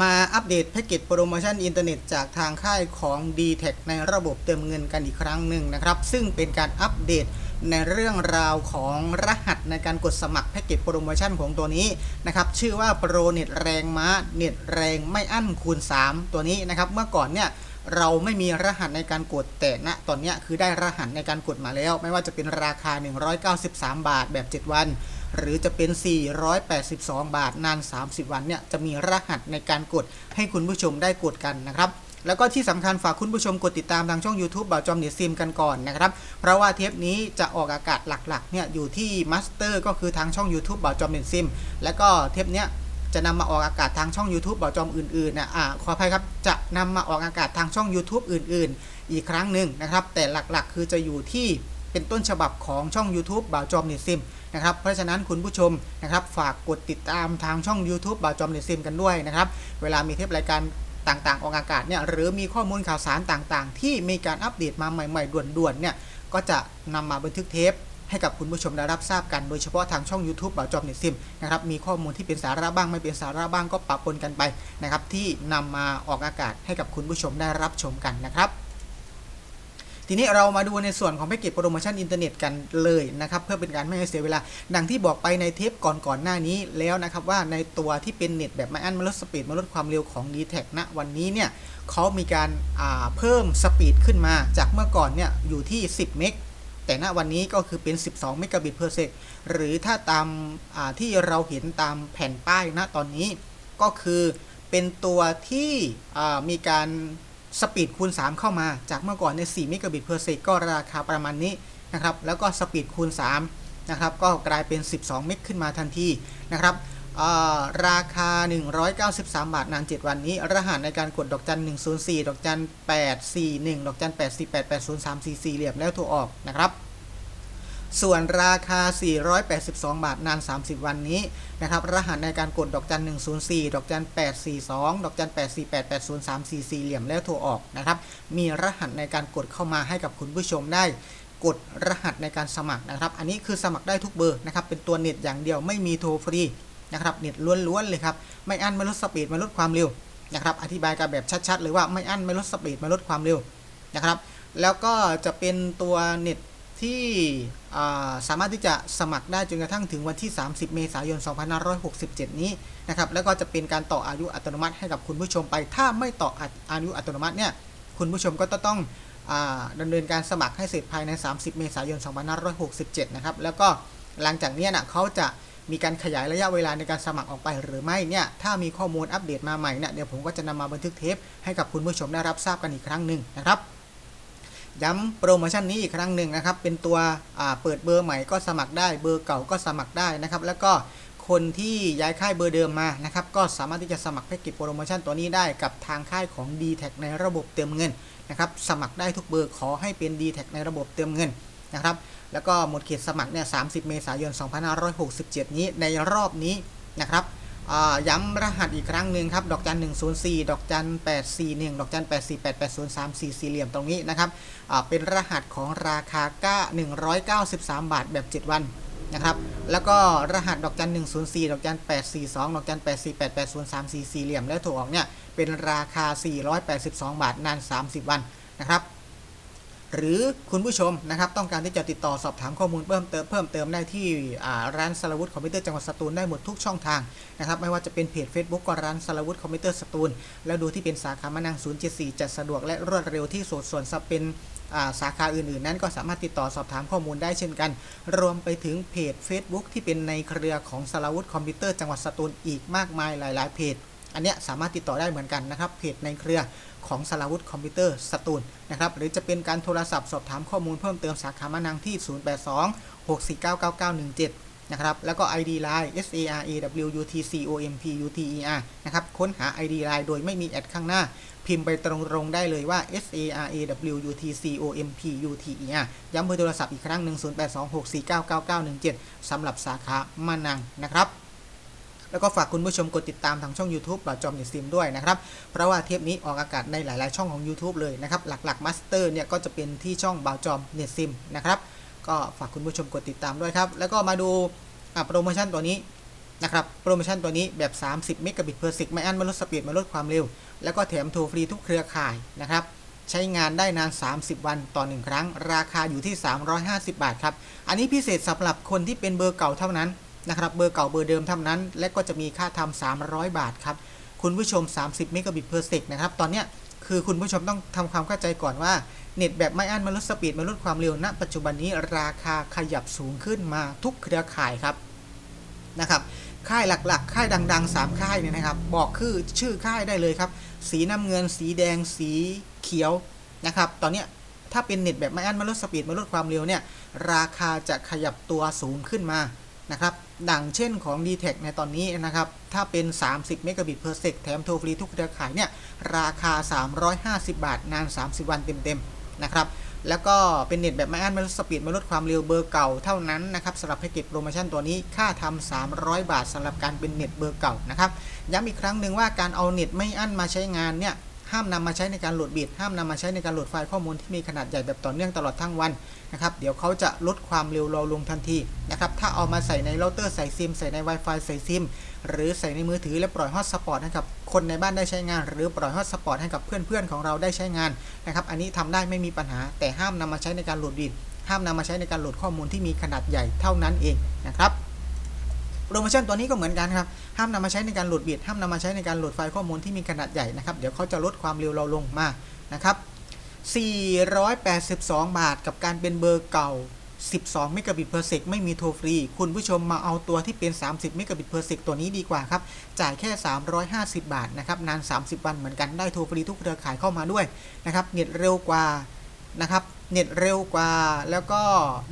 มาอัปเดตแพ็กเกจโปรโมชั่นอินเทอร์เน็ตจากทางค่ายของ d t แทในระบบเติมเงินกันอีกครั้งหนึ่งนะครับ ซึ่งเป็นการอัปเดตในเรื่องราวของรหัสในการกดสมัครแพ็กเกจโปรโมชั่นของตัวนี้นะครับ ชื่อว่าโปรเน็ตแรงม้าเน็ตแรงไม่อั้นคูณ 3 ตัวนี้นะครับ เมื่อก่อนเนี่ย เราไม่มีรหัสในการกดแต่ณตอนนี้คือได้รหัสในการกดมาแล้ว ไม่ว่าจะเป็นราคา 193 บาทแบบ 7 วัน หรือจะเป็น 482 บาทนาน 30 วันเนี่ยจะมีรหัสในการกดให้คุณผู้ชมได้กดกันนะครับแล้วก็ที่สำคัญฝากคุณผู้ชมกดติดตามทางช่อง YouTube บ่าวจอมเน็ตซิมกันก่อนนะครับ เพราะว่าเทปนี้จะออกอากาศหลักๆเนี่ยอยู่ที่มาสเตอร์ก็คือทางช่อง YouTube บ่าวจอมเน็ตซิม แล้วก็เทปเนี้ย จะนำมาออกอากาศทางช่อง YouTube บ่อจอมอื่นๆนะอ่าขออภัยครับจะนำมาออกอากาศทางช่อง YouTube อื่น ๆ อีกครั้งหนึ่งนะครับ แต่หลักๆ คือจะอยู่ที่เป็นต้นฉบับของช่อง YouTube บ่าวจอมเน็ตซิมนะครับเพราะฉะนั้นคุณผู้ชมนะครับฝากกดติดตามทางช่อง YouTube บ่าวจอมเน็ตซิมกันด้วยนะครับเวลามีเทปรายการต่างๆ ออกอากาศเนี่ยหรือมีข้อมูลข่าวสารต่างๆ ที่มีการอัปเดตมาใหม่ ๆ ด่วนๆเนี่ยก็จะนำมาบันทึกเทป ให้กับคุณผู้ชมได้รับทราบกัน โดยเฉพาะทางช่อง YouTube บ่าวจอมเน็ตซิมนะครับมีข้อมูลที่เป็นสาระบ้างไม่เป็นสาระบ้างก็ปะปนกันไปนะครับที่นำมาออกอากาศให้กับคุณผู้ชมได้รับชมกันนะครับทีนี้เรามาดูในส่วนของแพ็กเกจโปรโมชั่นอินเทอร์เน็ตกันเลยนะครับ เพื่อเป็นการไม่ให้เสียเวลา ดังที่บอกไปในเทปก่อนๆหน้านี้แล้วนะครับ ว่าในตัวที่เป็นเน็ตแบบไม่อั้นมาลดสปีดมาลดความเร็วของ d t แทณวันนี้เนี่ยเขามีการาเพิ่มสปีดขึ้นมาจากเมื่อก่อนเนี่ยอยู่ที่ 10 เมก แต่ณวันนี้ก็คือเป็น 12 เมกะบิตเพอร์เซกหรือถ้าตามที่เราเห็นตามแผ่นป้ายณตอนนี้ก็คือเป็นตัวที่มีการสปีดคูณ 3 เข้ามาจากเมื่อก่อนใน 4 เมกะบิตเพอร์เซกก็ราคาประมาณนี้นะครับ แล้วก็สปีดคูณ 3 นะครับ ก็กลายเป็น 12 เมกขึ้นมาทันทีนะครับ ราคา 193 บาท นาน 7 วันนี้ รหัสในการกดดอกจัน 104 ดอกจัน 841 ดอกจัน 848 803 44 เหลี่ยมแล้วโทรออกนะครับ ส่วนราคา 482 บาท นาน 30 วันนี้นะครับ รหัสในการกดดอกจัน 104 ดอกจัน 842 ดอกจัน 848 803 44 เหลี่ยมแล้วโทรออกนะครับ มีรหัสในการกดเข้ามาให้กับคุณผู้ชมได้กดรหัสในการสมัครนะครับ อันนี้คือสมัครได้ทุกเบอร์นะครับ เป็นตัวเน็ตอย่างเดียวไม่มีโทรฟรี นะครับเน็ตล้วนๆเลยครับไม่อั้นไม่ลดสปีดไม่ลดความเร็วนะครับอธิบายกันแบบชัดๆเลยว่าไม่อั้นไม่ลดสปีดไม่ลดความเร็วนะครับ แล้วก็จะเป็นตัวเน็ตที่สามารถที่จะสมัครได้จนกระทั่งถึงวันที่ 30 เมษายน 2567 นี้นะครับแล้วก็จะเป็นการต่ออายุอัตโนมัติให้กับคุณผู้ชมไป ถ้าไม่ต่ออายุอัตโนมัติเนี่ยคุณผู้ชมก็ต้องดำเนินการสมัครให้เสร็จภายใน 30 เมษายน 2567 นะครับแล้วก็หลังจากนี้นะเขาจะ มีการขยายระยะเวลาในการสมัครออกไปหรือไม่เนี่ยถ้ามีข้อมูลอัปเดตมาใหม่เนี่ยเดี๋ยวผมก็จะนำมาบันทึกเทปให้กับคุณผู้ชมได้รับทราบกันอีกครั้งหนึ่งนะครับย้ำโปรโมชั่นนี้อีกครั้งหนึ่งนะครับ เป็นตัวเปิดเบอร์ใหม่ก็สมัครได้ เบอร์เก่าก็สมัครได้นะครับ แล้วก็คนที่ย้ายค่ายเบอร์เดิมมานะครับ ก็สามารถที่จะสมัครแพ็กเกจโปรโมชั่นตัวนี้ได้กับทางค่ายของ d t แทในระบบเติมเงินนะครับ สมัครได้ทุกเบอร์ขอให้เป็น d t แทในระบบเติมเงิน นะครับ แล้วก็หมดเขตสมัครเนี่ย 30 เมษายน 2567 นี้ในรอบนี้นะครับย้ำรหัสอีกครั้งหนึ่งครับ ดอกจัน 104 ดอกจัน 841 ดอกจัน 848 803 4สี่เหลี่ยมตรงนี้นะครับเป็นรหัสของราคาก้า193 บาทแบบ 7 วันนะครับ แล้วก็รหัสดอกจัน 104 ดอกจัน 842 ดอกจัน 848 803 4สี่เหลี่ยมแล้วถูกออกเนี่ยเป็นราคา 482 บาทนาน 30 วันนะครับ หรือคุณผู้ชมนะครับต้องการที่จะติดต่อสอบถามข้อมูลเพิ่มเติมเพิ่มเติมได้ที่ร้านสารวุฒิคอมพิวเตอร์จังหวัดสตูลได้หมดทุกช่องทางนะครับไม่ว่าจะเป็นเพจ Facebook ก็ร้านสารวุฒิคอมพิวเตอร์สตูลแล้วดูที่เป็นสาขามานัง 074 จะสะดวกและรวดเร็วที่สุดส่วนสับเป็นสาขาอื่นๆ นั้นก็สามารถติดต่อสอบถามข้อมูลได้เช่นกัน รวมไปถึงเพจ Facebook ที่เป็นในเครือของสารวุฒิคอมพิวเตอร์จังหวัดสตูลอีกมากมายหลาย ๆ เพจ อันนี้สามารถติดต่อได้เหมือนกันนะครับเพจในเครือของสลาวุธคอมพิวเตอร์สตูลนะครับหรือจะเป็นการโทรศัพท์สอบถามข้อมูลเพิ่มเติมสาขามานังที่ 082 6499917 นะครับ แล้วก็ ID Line S A R A W U T C O M P U T E R นะครับ ค้นหา ID Line โดยไม่มีแอดข้างหน้า พิมพ์ไปตรงๆได้เลยว่า S A R A W U T C O M P U T E R ย้ำเบอร์โทรศัพท์อีกครั้งหนึ่ง082 6499917สำหรับสาขามานังนะครับ แล้วก็ฝากคุณผู้ชมกดติดตามทางช่อง YouTube บ่าวจอมเน็ตซิมด้วยนะครับ เพราะว่าเทปนี้ออกอากาศในหลาย ๆ ช่องของ YouTube เลยนะครับ หลัก ๆ มาสเตอร์เนี่ยก็จะเป็นที่ช่องบ่าวจอมเน็ตซิมนะครับก็ฝากคุณผู้ชมกดติดตามด้วยครับ แล้วก็มาดูโปรโมชั่นตัวนี้นะครับ โปรโมชั่นตัวนี้แบบ 30 เมกะบิต per sec ไม่อั้นไม่ลดสปีดไม่ลดความเร็ว แล้วก็แถมโทรฟรีทุกเครือข่ายนะครับ ใช้งานได้นาน 30 วันต่อ 1 ครั้ง ราคาอยู่ที่ 350 บาทครับ อันนี้พิเศษสำหรับคนที่เป็นเบอร์เก่าเท่านั้น นะครับเบอร์เก่าเบอร์เดิมเท่านั้น และก็จะมีค่าทำ300 บาทครับ คุณผู้ชม 30เมกะบิต per sec นะครับ ตอนเนี้ยคือคุณผู้ชมต้องทำความเข้าใจก่อนว่า เน็ตแบบไม่อั้นไม่ลดสปีดไม่ลดความเร็วณปัจจุบันนี้ราคาขยับสูงขึ้นมาทุกเครือข่ายครับนะครับค่ายหลักๆ ค่ายดัง ๆ 3 ค่ายเนี่ยนะครับ บอกคือชื่อค่ายได้เลยครับ สีน้ำเงิน สีแดง สีเขียวนะครับ ตอนเนี้ยถ้าเป็นเน็ตแบบไม่อั้นม่ลดสปีดม่ลดความเร็วเนี่ย ราคาจะขยับตัวสูงขึ้นมา นะครับดังเช่นของ d t แทในตอนนี้นะครับ ถ้าเป็น 30เมกะบิต per sec แถมโทรฟรีทุกเครือข่ายเนี่ย ราคา 350 บาท นาน 30 วันเต็มๆ นะครับ แล้วก็เป็นเน็ตแบบไม่อั้นไม่ลดสปีดไม่ลดความเร็วเบอร์เก่าเท่านั้นนะครับสำหรับแพ็กเกจโปรโมชั่นตัวนี้ค่าทำ300 บาทสำหรับการเป็นเน็ตเบอร์เก่านะครับ ย้ำอีกครั้งหนึ่งว่าการเอาเน็ตไม่อั้นมาใช้งานเนี่ย ห้ามนำมาใช้ในการโหลดบิตห้ามนำมาใช้ในการโหลดไฟล์ข้อมูลที่มีขนาดใหญ่แบบต่อเนื่องตลอดทั้งวันนะครับเดี๋ยวเขาจะลดความเร็วเราลงทันทีนะครับถ้าเอามาใส่ในเราเตอร์ใส่ซิมใส่ใน Wi-Fi ใส่ซิมหรือใส่ในมือถือและปล่อยฮอตสปอตให้กับคนในบ้านได้ใช้งาน หรือปล่อยฮอตสปอตให้กับเพื่อนๆของเราได้ใช้งานนะครับอันนี้ทำได้ไม่มีปัญหา แต่ห้ามนำมาใช้ในการโหลดบิตห้ามนำมาใช้ในการโหลดข้อมูลที่มีขนาดใหญ่เท่านั้นเองนะครับ โปรโมชั่นตัวนี้ก็เหมือนกันครับ ห้ามนำมาใช้ในการโหลดบิตห้ามนำมาใช้ในการโหลดไฟล์ข้อมูลที่มีขนาดใหญ่นะครับ เดี๋ยวเขาจะลดความเร็วเราลงมานะครับ 482 บาทกับการเป็นเบอร์เก่า 12 เมกะบิต per sec ไม่มีโทรฟรี คุณผู้ชมมาเอาตัวที่เป็น 30 เมกะบิต per sec ตัวนี้ดีกว่าครับ จ่ายแค่ 350 บาทนะครับ นาน 30 วันเหมือนกันได้โทรฟรีทุกเครือข่ายเข้ามาด้วยนะครับ เน็ตเร็วกว่านะครับ เน็ตเร็วกว่า แล้วก็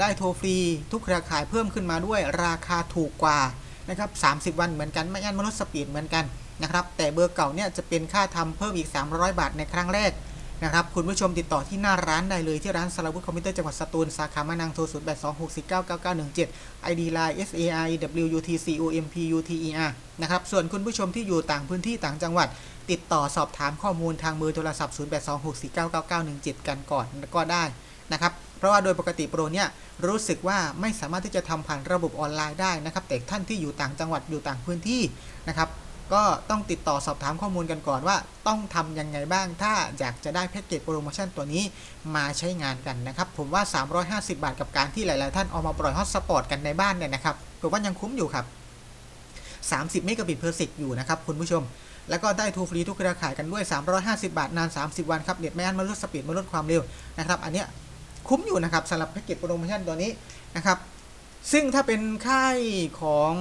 ได้โทรฟรีทุกเครือข่ายเพิ่มขึ้นมาด้วย ราคาถูกกว่า นะครับ30 วันเหมือนกันไม่งั้นมันลดสปีดเหมือนกันนะครับแต่เบอร์เก่าเนี่ยจะเป็นค่าทำเพิ่มอีก 300 บาทในครั้งแรกนะครับคุณผู้ชมติดต่อที่หน้าร้านได้เลยที่ร้านสารวุฒิคอมพิวเตอร์จังหวัดสตูลสาขามานังโทร0 8 2 6 4 9 9 9 1 7 ID line S A I W U T C O M P U T E R นะครับส่วนคุณผู้ชมที่อยู่ต่างพื้นที่ต่างจังหวัด ติดต่อสอบถามข้อมูลทางเบอร์โทรศัพท์ 0 8 2 6 4 9 9 9 1 7 กันก่อนก็ได้นะครับ เพราะว่าโดยปกติโปรเนี่ยรู้สึกว่าไม่สามารถที่จะทำผ่านระบบออนไลน์ได้นะครับ แต่ท่านที่อยู่ต่างจังหวัดอยู่ต่างพื้นที่นะครับ ก็ต้องติดต่อสอบถามข้อมูลกันก่อนว่า ต้องทำยังไงบ้าง ถ้าอยากจะได้แพ็กเกจโปรโมชั่นตัวนี้มาใช้งานกันนะครับ ผมว่า 350 บาทกับการที่หลาย ๆ ท่านเอามาปล่อยฮอตสปอร์ตกันในบ้านเนี่ยนะครับผมว่ายังคุ้มอยู่ครับ 30 เมกะบิต per sec อยู่นะครับคุณผู้ชมแล้วก็ได้ทูฟรีทุกเครือข่ายกันด้วย 350 บาท นาน 30 วันครับเน็ตไม่อั้นมาลดสปีดมาลดความเร็วนะครับ อันเนี้ย คุ้มอยู่นะครับสำหรับแพ็กเกจโปรโมชั่นตัวนี้นะครับซึ่งถ้าเป็นค่ายของ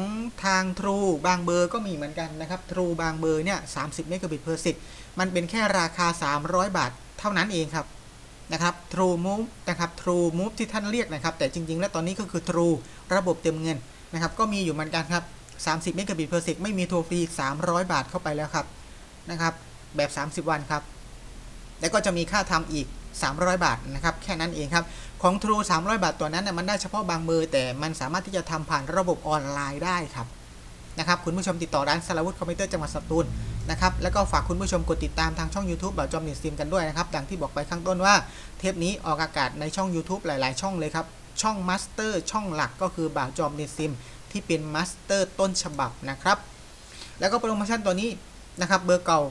ทาง True บางเบอร์ก็มีเหมือนกันนะครับ True บางเบอร์เนี่ย30เมกะบิต per sec มันเป็นแค่ราคา 300 บาทเท่านั้นเองครับนะครับ True Move นะครับ True Move ที่ท่านเรียกนะครับ แต่จริง ๆ แล้วตอนนี้ก็คือ True ระบบเต็มเงินนะครับ ก็มีอยู่เหมือนกันครับ 30เมกะบิต per sec ไม่มีโทรฟรี 300 บาทเข้าไปแล้วครับนะครับ แบบ 30 วันครับ แล้วก็จะมีค่าทำอีก 300 บาทนะครับแค่นั้นเองครับของ True 300 บาทตัวนั้นนะมันได้เฉพาะบางเบอร์แต่มันสามารถที่จะทำผ่านระบบออนไลน์ได้ครับนะครับคุณผู้ชมติดต่อร้านสารวุฒิคอมพิวเตอร์จังหวัดสตูลนะครับแล้วก็ฝากคุณผู้ชมกดติดตามทางช่อง YouTube บ่าวจอมเน็ตสตรีมกันด้วยนะครับดังที่บอกไปข้างต้นว่าเทปนี้ออกอากาศในช่อง YouTube หลาย ๆ ช่องเลยครับช่องมาสเตอร์ช่องหลักก็คือบ่าวจอมเน็ตสตรีมที่เป็นมาสเตอร์ต้นฉบับนะครับแล้วก็โปรโมชั่นตัวนี้นะครับเบอร์เก่า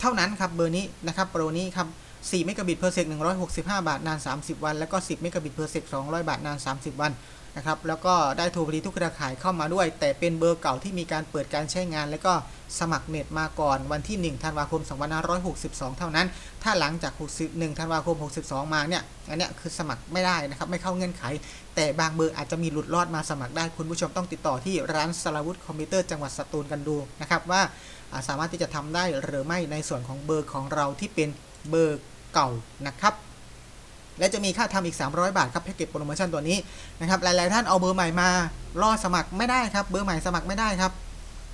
เท่านั้นครับเบอร์นี้นะครับโปรนี้ครับ 4เมกะบิต per sec 165 บาท นาน 30 วัน แล้วก็ 10เมกะบิต per sec 200 บาท นาน 30 วันนะครับ แล้วก็ได้โทรฟรีทุกเครือข่ายเข้ามาด้วย แต่เป็นเบอร์เก่าที่มีการเปิดการใช้งาน แล้วก็สมัครเน็ตมาก่อนวันที่ 1 ธันวาคม 2562 เท่านั้น ถ้าหลังจาก 61 ธันวาคม 62 มาเนี่ย อันเนี้ยคือสมัครไม่ได้นะครับ ไม่เข้าเงื่อนไข แต่บางเบอร์อาจจะมีหลุดรอดมาสมัครได้ คุณผู้ชมต้องติดต่อที่ร้านสลาวุธคอมพิวเตอร์จังหวัดสตูลกันดูนะครับว่าสามารถที่จะทำได้หรือไม่ในส่วนของเบอร์ของเราที่เป็นเบอร์ เก่านะครับ และจะมีค่าทำอีก 300 บาทครับแพ็กเกจโปรโมชั่นตัวนี้นะครับหลาย ๆ ท่านเอาเบอร์ใหม่มาล่อสมัครไม่ได้ครับ เบอร์ใหม่สมัครไม่ได้ครับ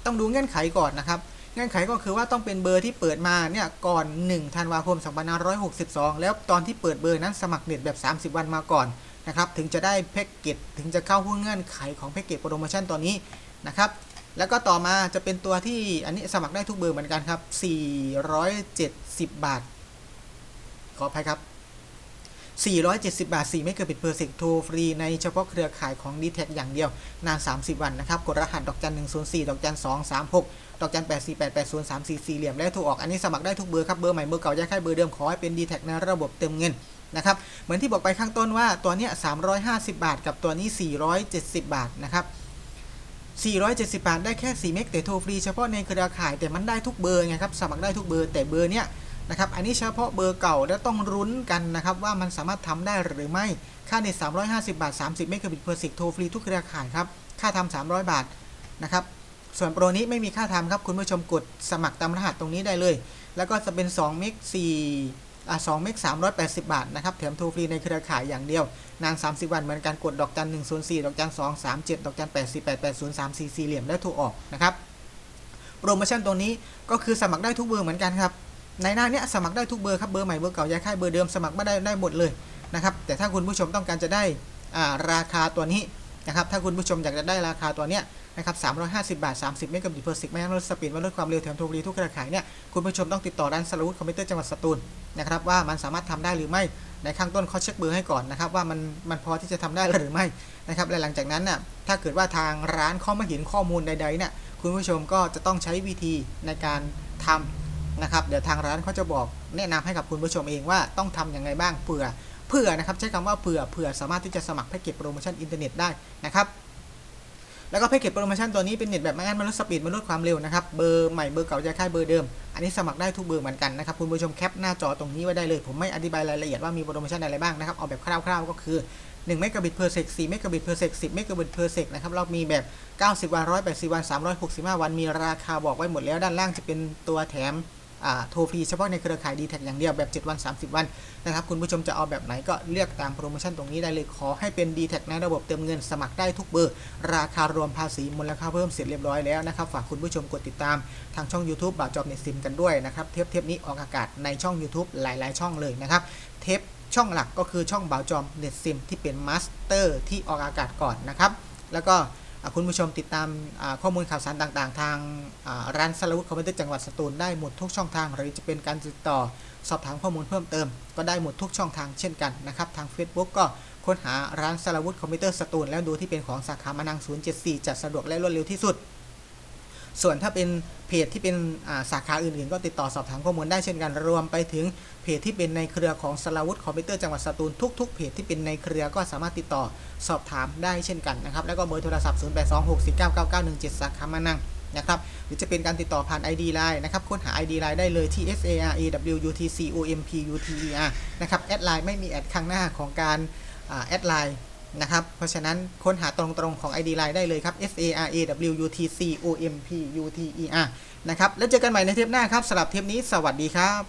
ต้องดูเงื่อนไขก่อนนะครับเงื่อนไขก็คือว่าต้องเป็นเบอร์ที่เปิดมาเนี่ยก่อน1ธันวาคม2562 แล้วตอนที่เปิดเบอร์นั้นสมัครเน็ตแบบ 30 วันมาก่อนนะครับถึงจะได้แพ็กเกจถึงจะเข้าหุ้นเงื่อนไขของแพ็กเกจโปรโมชั่นตัวนี้นะครับแล้วก็ต่อมาจะเป็นตัวที่อันนี้สมัครได้ทุกเบอร์เหมือนกันครับ 470 บาท ขออภัยครับ 470 บาท4เมกะบิต per sec โทรฟรี ในเฉพาะเครือข่ายของ d t แทอย่างเดียวนาน 30 วันนะครับ กดรหัสดอกจัน 104 ดอกจัน 236 ดอกจัน 8488034เหลี่ยม และโทรออก อันนี้สมัครได้ทุกเบอร์ครับ เบอร์ใหม่ เบอร์เก่าย้ายค่ายเบอร์เดิม ขอให้เป็น d t แทในระบบเติมเงินนะครับ เหมือนที่บอกไปข้างต้นว่าตัวเนี้ย350 บาท กับตัวนี้ 470 บาทนะครับ470 บาท ได้แค่ 4 เมกแต่โทรฟรีเฉพาะในเครือข่ายแต่มันได้ทุกเบอร์ไงครับสมัครได้ทุกเบอร์แต่เบอร์เนี้ย นะครับ อันนี้เฉพาะเบอร์เก่าแล้วต้องรุ้นกันนะครับว่ามันสามารถทำได้หรือไม่ ค่าเน็ต350 บาท 30 เมกะบิต per sec โทรฟรีทุกเครือข่ายครับ ค่าทำ300 บาทนะครับ ส่วนโปรนี้ไม่มีค่าทำครับ คุณผู้ชมกดสมัครตามรหัสตรงนี้ได้เลย แล้วก็จะเป็น2เมก4อะ2เมก380 บาทนะครับ แถมโทรฟรีในเครือข่ายอย่างเดียว นาน 30 วันเหมือนกันกดดอกจัน104 ดอกจัน237 ดอกจัน8488034เหลี่ยมและโทรออกนะครับ โปรโมชั่นตัวนี้ก็คือสมัครได้ทุกเบอร์เหมือนกันครับ ในหน้าเนี้ยสมัครได้ทุกเบอร์ครับเบอร์ใหม่เบอร์เก่าย้ายค่ายเบอร์เดิมสมัครไม่ได้ได้หมดเลยนะครับแต่ถ้าคุณผู้ชมต้องการจะได้อ่าราคาตัวนี้นะครับถ้าคุณผู้ชมอยากจะได้ราคาตัวเนี้ยนะครับ350 บาท 30 เมกะบิต per sec ไม่ให้ลดสปีดไม่ลดความเร็วแถมทรฟรีทุกเครือข่ายเนี่ยคุณผู้ชมต้องติดต่อร้านสารวุฒิคอมพิวเตอร์จังหวัดสตูลนะครับว่ามันสามารถทำได้หรือไม่ในข้างต้นเขาเช็คเบอร์ให้ก่อนนะครับว่ามันมันพอที่จะทำได้หรือไม่นะครับและหลังจากนั้นน่ะถ้าเกิดว่าทางร้านเขาไม่เห็นข้อมูลใดๆเนี่ยคุณผู้ชมก็จะต้องใช้วิธีในการทำ นะครับเดี๋ยวทางร้านเขาจะบอกแนะนำให้กับคุณผู้ชมเองว่าต้องทำยังไงบ้างเผื่อเผื่อนะครับใช้คำว่าเผื่อเผื่อสามารถที่จะสมัครแพ็กเกจโปรโมชั่นอินเทอร์เน็ตได้นะครับแล้วก็แพ็กเกจโปรโมชั่นตัวนี้เป็นเน็ตแบบไม่อั้นไม่ลดสปีดไม่ลดความเร็วนะครับเบอร์ใหม่เบอร์เก่าจะค่ายเบอร์เดิม อันนี้สมัครได้ทุกเบอร์เหมือนกันนะครับคุณผู้ชมแคปหน้าจอตรงนี้ไว้ได้เลย ผมไม่อธิบายรายละเอียดว่ามีโปรโมชั่นอะไรบ้างนะครับเอาแบบคร่าวๆก็คือ1เมกะบิต per sec 4เมกะบิต per sec 10เมกะบิต per sec นะครับเรามีแบบ 90 วัน 180 วัน 365 วันมีราคาบอกไว้หมดแล้วด้านล่างจะเป็นตัวแถม โทรฟรีเฉพาะในเครือข่าย d t แทอย่างเดียวแบบ 7 วัน 30 วันนะครับคุณผู้ชมจะเอาแบบไหนก็เลือกตามโปรโมชั่นตรงนี้ได้เลยขอให้เป็น d t แทในระบบเติมเงินสมัครได้ทุกเบอร์ ราคารวมภาษีมูลค่าเพิ่มเสร็จเรียบร้อยแล้วนะครับฝากคุณผู้ชมกดติดตามทางช่อง YouTube บ่าวจอบเน็ตซิมกันด้วยนะครับเทปเทปนี้ออกอากาศในช่อง YouTube หลาย ๆ ช่องเลยนะครับเทปช่องหลักก็คือช่องบ่าวจอมเน็ตซิมที่เป็นมาสเตอร์ที่ออกอากาศก่อนนะครับแล้วก็ คุณผู้ชมติดตามข้อมูลข่าวสารต่างๆ ทางร้านสารวุฒิคอมพิวเตอร์จังหวัดสตูลได้หมดทุกช่องทาง หรือจะเป็นการติดต่อสอบถามข้อมูลเพิ่มเติม ก็ได้หมดทุกช่องทางเช่นกันนะครับทาง Facebook ก็ค้นหาร้านสารวุฒิคอมพิวเตอร์สตูลแล้วดูที่เป็นของสาขามานัง074จะสะดวกและรวดเร็วที่สุด ส่วนถ้าเป็นเพจที่เป็นาสาขาอื่นๆ ก็ติดต่อสอบถามข้อมูลได้เช่นกัน รวมไปถึงเพจที่เป็นในเครือของสลาวุธคอมพิวเตอร์จังหวัดสตูลทุกๆเพจที่เป็นในเครือก็สามารถติดต่อสอบถามได้เช่นกันนะครับ แล้วก็เบอร์โทรศัพท์ 0826499917 สาขามานังนะครับหรือจะเป็นการติดต่อผ่าน ID Line นะครับ ค้นหา ID Line ได้เลยที่ S A R A W U T C O M P U T E R นะครับ แอดไลน์ไม่มีแอดข้างหน้าของการแอดไลน์ นะครับ เพราะฉะนั้นค้นหาตรงๆของ ID Line ได้เลยครับ S A R A W U T C O M P U T E R นะครับ แล้วเจอกันใหม่ในเทปหน้าครับสำหรับเทปนี้สวัสดีครับ